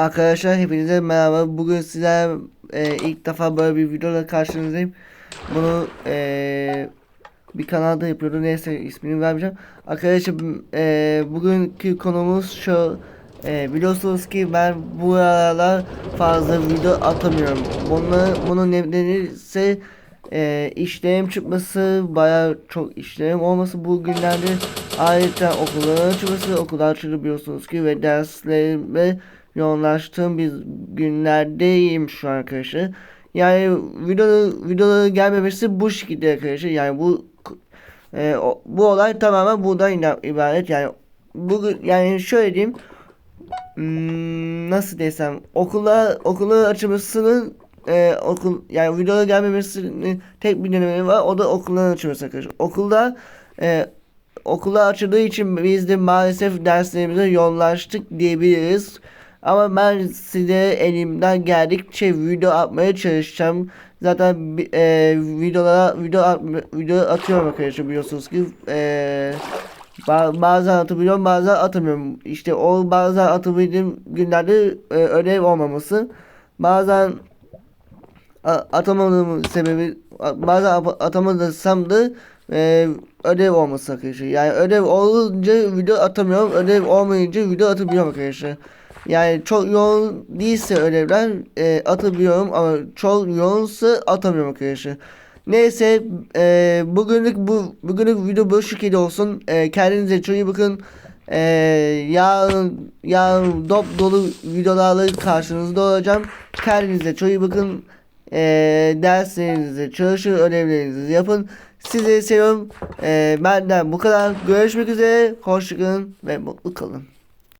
Arkadaşlar hepinize merhaba. Bugün sizler e, ilk defa böyle bir videoda karşınızdayım. Bunu e, bir kanalda yapıyordum. Neyse ismini vermeyeceğim. Arkadaşlar e, bugünkü konumuz şu. E, biliyorsunuz ki ben bu aralar fazla video atamıyorum. Bunu, bunun nedeni ise e, işlerim çıkması baya çok işlerim olması bu günlerde ayrıca okulların açılması okullar açıldı biliyorsunuz ki ve derslerime yoğunlaştığım bir günlerdeyim şu an arkadaşlar. Yani video videoları gelmemesi bu şekilde arkadaşlar. Yani bu e, bu olay tamamen ina- ibaret. Yani bugün yani şöyle diyeyim. Hmm, nasıl desem okula okulun açılmasının e, okul yani videoya gelmemesinin tek bir nedeni var o da okulların açılması arkadaşlar. Okulda e, okullar açıldığı için biz de maalesef derslerimize yoğunlaştık diyebiliriz. Ama ben size elimden geldikçe video atmaya çalışacağım. Zaten e, videolara video at, video atıyorum arkadaşlar biliyorsunuz ki e, Ba- bazen atabiliyorum bazen atamıyorum. İşte o bazen atabildiğim günlerde e, ödev olmaması. Bazen atamadığım sebebi bazen atamadıysam da e, ödev olması arkadaşlar. Yani ödev olunca video atamıyorum. Ödev olmayınca video atabiliyorum arkadaşlar. Yani çok yoğun değilse ödevler e, atabiliyorum ama çok yoğunsa atamıyorum arkadaşlar. Neyse e, bugünlük bu bugünlük video bu şekilde olsun. E, kendinize çok iyi bakın. E, yarın yarın dop dolu videolarla karşınızda olacağım. Kendinize çok iyi bakın. E, derslerinizi çalışın, ödevlerinizi yapın. Sizi seviyorum. E, benden bu kadar. Görüşmek üzere. Hoşçakalın ve mutlu kalın.